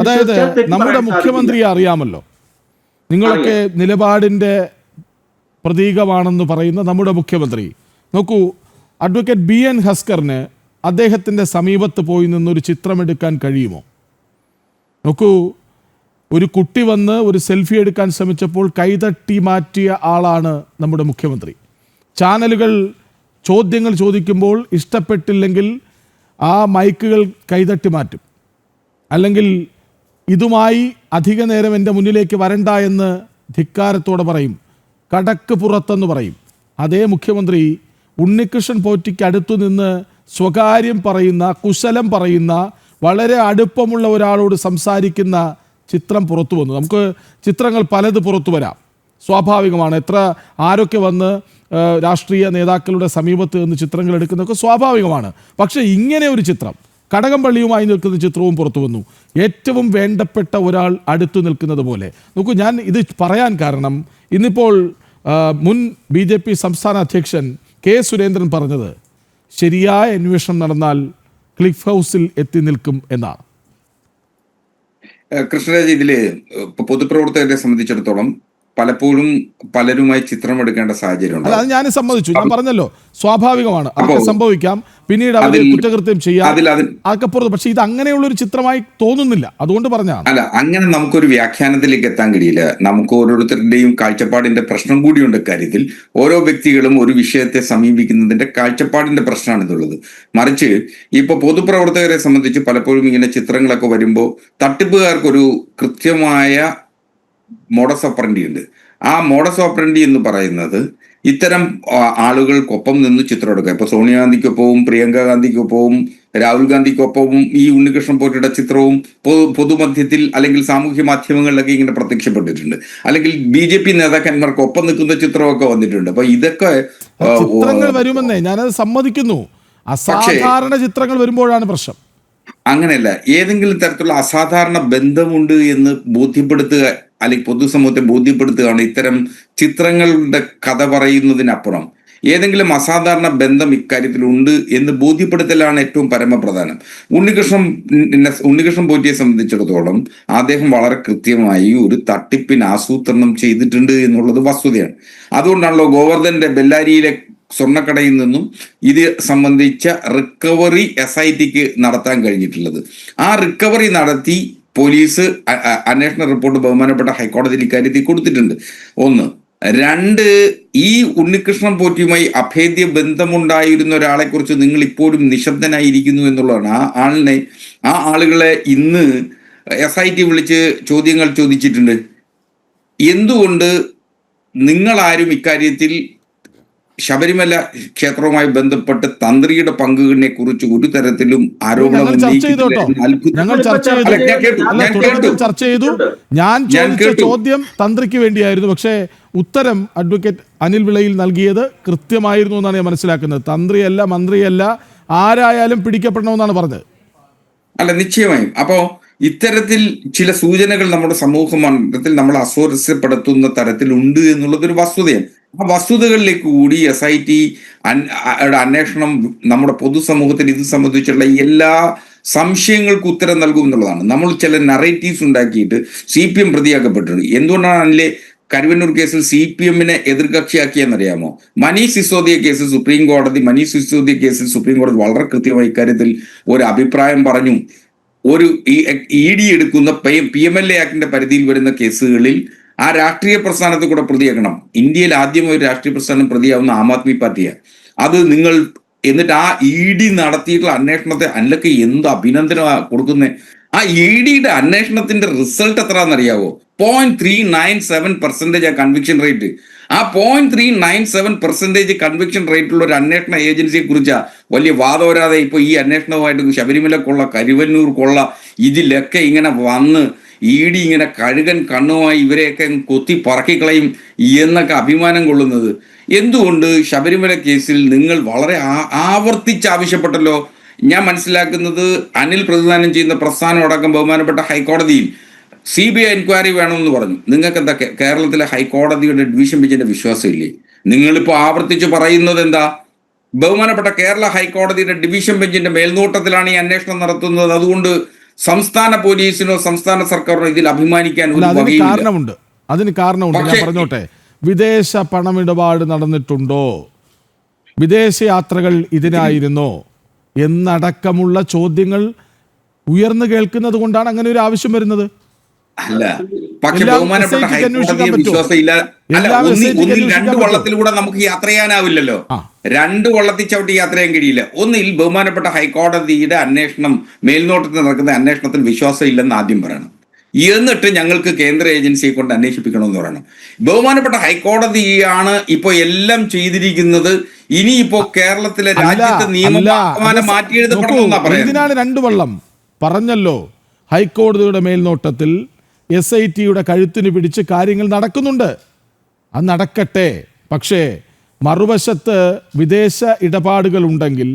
അതായത് നമ്മുടെ മുഖ്യമന്ത്രിയെ അറിയാമല്ലോ. നിങ്ങളൊക്കെ നിലപാടിന്റെ പ്രതീകമാണെന്ന് പറയുന്ന നമ്മുടെ മുഖ്യമന്ത്രി. നോക്കൂ അഡ്വക്കേറ്റ് ബി എൻ ഹസ്കറിന് അദ്ദേഹത്തിന്റെ സമീപത്ത് പോയി നിന്നൊരു ചിത്രമെടുക്കാൻ കഴിയുമോ? നോക്കൂ ഒരു കുട്ടി വന്ന് ഒരു സെൽഫി എടുക്കാൻ ശ്രമിച്ചപ്പോൾ കൈതട്ടി മാറ്റിയ ആളാണ് നമ്മുടെ മുഖ്യമന്ത്രി. ചാനലുകൾ ചോദ്യങ്ങൾ ചോദിക്കുമ്പോൾ ഇഷ്ടപ്പെട്ടില്ലെങ്കിൽ ആ മൈക്കുകൾ കൈതട്ടി മാറ്റും. അല്ലെങ്കിൽ ഇതുമായി അധിക നേരം എന്റെ മുന്നിലേക്ക് വരണ്ട എന്ന് ധിക്കാരത്തോടെ പറയും. കടക്ക് പുറത്തെന്ന് പറയും. അതേ മുഖ്യമന്ത്രി ഉണ്ണികൃഷ്ണൻ പോറ്റിക്ക് അടുത്തു നിന്ന് സ്വകാര്യം പറയുന്ന കുശലം പറയുന്ന വളരെ അടുപ്പമുള്ള ഒരാളോട് സംസാരിക്കുന്ന ചിത്രം പുറത്തു വന്നു. നമുക്ക് ചിത്രങ്ങൾ പലത് പുറത്തു വരാം. സ്വാഭാവികമാണ്. എത്ര ആരൊക്കെ വന്ന് രാഷ്ട്രീയ നേതാക്കളുടെ സമീപത്ത് നിന്ന് ചിത്രങ്ങൾ എടുക്കുന്നതൊക്കെ സ്വാഭാവികമാണ്. പക്ഷേ ഇങ്ങനെ ഒരു ചിത്രം കടകംപള്ളിയുമായി നിൽക്കുന്ന ചിത്രവും പുറത്തു വന്നു. ഏറ്റവും വേണ്ടപ്പെട്ട ഒരാൾ അടുത്തു നിൽക്കുന്നത് പോലെ. നോക്കൂ ഞാൻ ഇത് പറയാൻ കാരണം ഇന്നിപ്പോൾ മുൻ ബി ജെ പി സംസ്ഥാന അധ്യക്ഷൻ കെ സുരേന്ദ്രൻ പറഞ്ഞത് ശരിയായ അന്വേഷണം നടന്നാൽ ക്ലിഫ് ഹൗസിൽ എത്തി നിൽക്കും എന്നാണ് കൃഷ്ണരാജ് ഇതിലെ പൊതുപ്രവർത്തകരെ സംബന്ധിച്ചിടത്തോളം പലപ്പോഴും പലരുമായി ചിത്രം എടുക്കേണ്ട സാഹചര്യം അത് ഞാൻ സമ്മതിച്ചു. ഞാൻ പറഞ്ഞല്ലോ സ്വാഭാവികമാണ്. അതൊക്കെ സംഭവിക്കാം? പിന്നീട് അവർ കുറ്റകൃത്യം ചെയ്യാം. അതൊക്കെപ്പുറത്ത് പക്ഷെ ഇത് അങ്ങനെയുള്ള ഒരു ചിത്രമായി തോന്നുന്നില്ല. അതുകൊണ്ട് പറഞ്ഞാണ് അല്ല അങ്ങനെ നമുക്കൊരു വ്യാഖ്യാനത്തിലേക്ക് എത്താൻ കഴിയില്ല. നമുക്ക് ഓരോരുത്തരുടെയും കാഴ്ചപ്പാടിന്റെ പ്രശ്നം കൂടിയുണ്ട് കാര്യത്തിൽ. ഓരോ വ്യക്തികളും ഒരു വിഷയത്തെ സമീപിക്കുന്നതിന്റെ കാഴ്ചപ്പാടിന്റെ പ്രശ്നമാണ് ഇതുള്ളത് മറിച്ച് ഇപ്പൊ പൊതുപ്രവർത്തകരെ സംബന്ധിച്ച് പലപ്പോഴും ഇങ്ങനെ ചിത്രങ്ങളൊക്കെ വരുമ്പോൾ തട്ടിപ്പുകാർക്കൊരു കൃത്യമായ മോഡസ് ഓപ്പറൻഡി ഉണ്ട്. ആ മോഡസ് ഓപ്പറൻഡി എന്ന് പറയുന്നത് ഇത്തരം ആളുകൾക്കൊപ്പം നിന്ന് ചിത്രം എടുക്കുക. ഇപ്പൊ സോണിയാഗാന്ധിക്കൊപ്പവും പ്രിയങ്ക ഗാന്ധിക്കൊപ്പവും രാഹുൽ ഗാന്ധിക്കൊപ്പവും ഈ ഉണ്ണികൃഷ്ണൻ പോറ്റിയുടെ ചിത്രവും പൊതു പൊതുമധ്യത്തിൽ അല്ലെങ്കിൽ സാമൂഹ്യ മാധ്യമങ്ങളിലൊക്കെ ഇങ്ങനെ പ്രത്യക്ഷപ്പെട്ടിട്ടുണ്ട്. അല്ലെങ്കിൽ ബി ജെ പി നേതാക്കന്മാർക്ക് ഒപ്പം നിൽക്കുന്ന ചിത്രമൊക്കെ വന്നിട്ടുണ്ട്. അപ്പൊ ഇതൊക്കെ ചിത്രങ്ങൾ വരുമെന്നേ? ഞാനത് സമ്മതിക്കുന്നു. അസാധാരണ ചിത്രങ്ങൾ വരുമ്പോഴാണ് പ്രശ്നം. അങ്ങനെയല്ല. ഏതെങ്കിലും തരത്തിലുള്ള അസാധാരണ ബന്ധമുണ്ട് എന്ന് ബോധ്യപ്പെടുത്തുക അല്ലെങ്കിൽ പൊതുസമൂഹത്തെ ബോധ്യപ്പെടുത്തുകയാണ് ഇത്തരം ചിത്രങ്ങളുടെ കഥ പറയുന്നതിനപ്പുറം. ഏതെങ്കിലും അസാധാരണ ബന്ധം ഇക്കാര്യത്തിൽ ഉണ്ട് എന്ന് ബോധ്യപ്പെടുത്തലാണ് ഏറ്റവും പരമപ്രധാനം. ഉണ്ണികൃഷ്ണൻ ഉണ്ണികൃഷ്ണൻ പോറ്റിയെ സംബന്ധിച്ചിടത്തോളം അദ്ദേഹം വളരെ കൃത്യമായി ഒരു തട്ടിപ്പിന് ആസൂത്രണം ചെയ്തിട്ടുണ്ട് എന്നുള്ളത് വസ്തുതയാണ്. അതുകൊണ്ടാണല്ലോ ഗോവർദ്ധന്റെ ബെല്ലാരിയിലെ സ്വർണക്കടയിൽ നിന്നും ഇത് സംബന്ധിച്ച റിക്കവറി എസ് ഐ ടിക്ക് നടത്താൻ കഴിഞ്ഞിട്ടുള്ളത്. ആ റിക്കവറി നടത്തി പോലീസ് അന്വേഷണ റിപ്പോർട്ട് ബഹുമാനപ്പെട്ട ഹൈക്കോടതിയിൽ ഇക്കാര്യത്തിൽ കൊടുത്തിട്ടുണ്ട്. ഒന്ന് രണ്ട് ഈ ഉണ്ണികൃഷ്ണൻ പോറ്റിയുമായി അഭേദ്യ ബന്ധമുണ്ടായിരുന്ന ഒരാളെ കുറിച്ച് നിങ്ങൾ ഇപ്പോഴും നിശബ്ദനായിരിക്കുന്നു എന്നുള്ളതാണ്. ആ ആളിനെ ആ ആളുകളെ ഇന്ന് എസ് ഐ ടി വിളിച്ച് ചോദ്യങ്ങൾ ചോദിച്ചിട്ടുണ്ട്. എന്തുകൊണ്ട് നിങ്ങളാരും ഇക്കാര്യത്തിൽ ശബരിമല ക്ഷേത്രവുമായി ബന്ധപ്പെട്ട് തന്ത്രിയുടെ പങ്കിനെ കുറിച്ച് ഒരു തരത്തിലും ആരോപണം ചർച്ച ചെയ്തു ഉന്നയിക്കുന്നില്ല കേട്ടോ. എന്ന് അത്ഭുതം. ഞങ്ങൾ ചർച്ച ചെയ്തു ഞാൻ കേട്ടു, ഞാൻ കേട്ടു. ചർച്ച ചെയ്തു. ഞാൻ ഞാൻ ചോദിച്ച ചോദ്യം തന്ത്രിക്ക് വേണ്ടിയായിരുന്നു. പക്ഷേ ഉത്തരം അഡ്വക്കേറ്റ് അനിൽ വിളയിൽ നൽകിയത് കൃത്യമായിരുന്നു എന്നാണ് ഞാൻ മനസ്സിലാക്കുന്നത്. തന്ത്രിയല്ല മന്ത്രിയല്ല ആരായാലും പിടിക്കപ്പെടണമെന്നാണ് പറഞ്ഞത്. അല്ല നിശ്ചയമായും. അപ്പോ ഇത്തരത്തിൽ ചില സൂചനകൾ നമ്മുടെ സമൂഹ മണ്ഡലത്തിൽ നമ്മൾ അസ്വരസ്യപ്പെടുത്തുന്ന തരത്തിലുണ്ട് എന്നുള്ളത് ഒരു വസ്തുതയാണ്. ആ വസ്തുതകളിലേക്ക് കൂടി എസ് ഐ ടി അന്വേഷണം നമ്മുടെ പൊതുസമൂഹത്തിൽ ഇത് സംബന്ധിച്ചുള്ള എല്ലാ സംശയങ്ങൾക്ക് ഉത്തരം നൽകും എന്നുള്ളതാണ്. നമ്മൾ ചില നറേറ്റീവ്സ് ഉണ്ടാക്കിയിട്ട് സി പി എം പ്രതിയാക്കപ്പെട്ടിട്ടുണ്ട്. എന്തുകൊണ്ടാണ് അതിലെ കരുവന്നൂർ കേസിൽ സി പി എമ്മിനെ എതിർകക്ഷിയാക്കിയെന്നറിയാമോ? മനീഷ് സിസോദിയ കേസിൽ സുപ്രീം കോടതി മനീഷ് സിസോദിയ കേസിൽ സുപ്രീം കോടതി വളരെ കൃത്യമായി ഇക്കാര്യത്തിൽ ഒരു അഭിപ്രായം പറഞ്ഞു. ഒരു ഇ ഡി എടുക്കുന്ന പി എം എൽ എ ആക്ടിന്റെ പരിധിയിൽ വരുന്ന കേസുകളിൽ ആ രാഷ്ട്രീയ പ്രസ്ഥാനത്തെ കൂടെ പ്രതിയാക്കണം. ഇന്ത്യയിൽ ആദ്യം ഒരു രാഷ്ട്രീയ പ്രസ്ഥാനം പ്രതിയാവുന്ന ആം ആദ്മി പാർട്ടിയാണ്. അത് നിങ്ങൾ എന്നിട്ട് ആ ഇ ഡി നടത്തിയിട്ടുള്ള അന്വേഷണത്തെ അതിലൊക്കെ എന്ത് അഭിനന്ദനം കൊടുക്കുന്നത് ആ ഇ ഡിയുടെ അന്വേഷണത്തിന്റെ result എത്രയാണെന്നറിയാവോ point three nine seven percentage ആ കൺവിക്ഷൻ റേറ്റ് ആ point three nine seven percentage conviction റേറ്റുള്ള ഒരു അന്വേഷണ ഏജൻസിയെ കുറിച്ചാ വലിയ വാദവരാതെ ഇപ്പൊ ഈ അന്വേഷണവുമായിട്ട് ശബരിമല കൊള്ള കരുവന്നൂർ കൊള്ള ഇതിലൊക്കെ ഇങ്ങനെ വന്ന് ഇ ഡി ഇങ്ങനെ കഴുകൻ കണ്ണുമായി ഇവരെയൊക്കെ കൊത്തി പറക്കിക്കളയും എന്നൊക്കെ അഭിമാനം കൊള്ളുന്നത്. എന്തുകൊണ്ട് ശബരിമല കേസിൽ നിങ്ങൾ വളരെ ആവർത്തിച്ച് ആവശ്യപ്പെട്ടല്ലോ? ഞാൻ മനസ്സിലാക്കുന്നത് അനിൽ പ്രതിദാനം ചെയ്യുന്ന പ്രസ്ഥാനം അടക്കം ബഹുമാനപ്പെട്ട ഹൈക്കോടതിയിൽ സി ബി ഐ എൻക്വയറി വേണമെന്ന് പറഞ്ഞു. നിങ്ങൾക്ക് എന്താ കേരളത്തിലെ ഹൈക്കോടതിയുടെ ഡിവിഷൻ ബെഞ്ചിന്റെ വിശ്വാസമില്ലേ? നിങ്ങളിപ്പോൾ ആവർത്തിച്ച് പറയുന്നത് എന്താ ബഹുമാനപ്പെട്ട കേരള ഹൈക്കോടതിയുടെ ഡിവിഷൻ ബെഞ്ചിന്റെ മേൽനോട്ടത്തിലാണ് ഈ അന്വേഷണം നടത്തുന്നത്. അതുകൊണ്ട് സംസ്ഥാന പോലീസിനോ സംസ്ഥാന സർക്കാരിനോ ഇതിൽ അഭിമാനിക്കാൻ ഒരു കാരണമുണ്ട്. അതിന് കാരണമുണ്ട്. ഞാൻ പറഞ്ഞോട്ടെ വിദേശ പണമിടപാട് നടന്നിട്ടുണ്ടോ? വിദേശ യാത്രകൾ ഇതിനായിരുന്നോ? എന്നടക്കമുള്ള ചോദ്യങ്ങൾ ഉയർന്നു കേൾക്കുന്നത് കൊണ്ടാണ് അങ്ങനെ ഒരു ആവശ്യം വരുന്നത്. അല്ല പക്ഷെ ബഹുമാനപ്പെട്ട ഹൈക്കോടതിയെ വിശ്വാസമില്ല വിശ്വാസം ഇല്ല അല്ല ഒന്നി ഒന്നിൽ ഒന്നിൽ രണ്ട് വള്ളത്തിലൂടെ നമുക്ക് യാത്ര ചെയ്യാനാവില്ലല്ലോ. രണ്ട് വള്ളത്തിൽ ചവിട്ടി യാത്ര ചെയ്യാൻ കഴിയില്ല. ഒന്നിൽ ബഹുമാനപ്പെട്ട ഹൈക്കോടതിയുടെ അന്വേഷണം മേൽനോട്ടത്തിൽ നടക്കുന്ന അന്വേഷണത്തിൽ വിശ്വാസം ഇല്ലെന്ന് ആദ്യം പറയണം. എന്നിട്ട് ഞങ്ങൾക്ക് കേന്ദ്ര ഏജൻസിയെ കൊണ്ട് അന്വേഷിപ്പിക്കണമെന്ന് പറയണം. ബഹുമാനപ്പെട്ട ഹൈക്കോടതിയാണ് ഇപ്പൊ എല്ലാം ചെയ്തിരിക്കുന്നത്. ഇനിയിപ്പോ കേരളത്തിലെ രാജ്യത്തെ നിയമം മാറ്റി എഴുതപ്പെടണമെന്നാ പറയുന്നത്. രണ്ട് വള്ളം? പറഞ്ഞല്ലോ ഹൈക്കോടതിയുടെ മേൽനോട്ടത്തിൽ എസ് ഐ ടിയുടെ കഴുത്തിന് പിടിച്ച് കാര്യങ്ങൾ നടക്കുന്നുണ്ട്. അത് നടക്കട്ടെ. പക്ഷേ മറുവശത്ത് വിദേശ ഇടപാടുകൾ ഉണ്ടെങ്കിൽ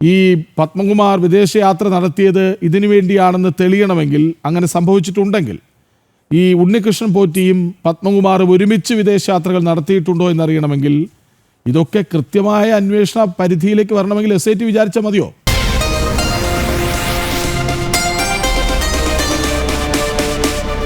ഈ പത്മകുമാർ വിദേശയാത്ര നടത്തിയത് ഇതിനു വേണ്ടിയാണെന്ന് തെളിയണമെങ്കിൽ അങ്ങനെ സംഭവിച്ചിട്ടുണ്ടെങ്കിൽ ഈ ഉണ്ണികൃഷ്ണൻ പോറ്റിയും പത്മകുമാറും ഒരുമിച്ച് വിദേശയാത്രകൾ നടത്തിയിട്ടുണ്ടോ എന്നറിയണമെങ്കിൽ ഇതൊക്കെ കൃത്യമായ അന്വേഷണ പരിധിയിലേക്ക് വരണമെങ്കിൽ എസ് ഐ ടി വിചാരിച്ചാൽ മതിയോ?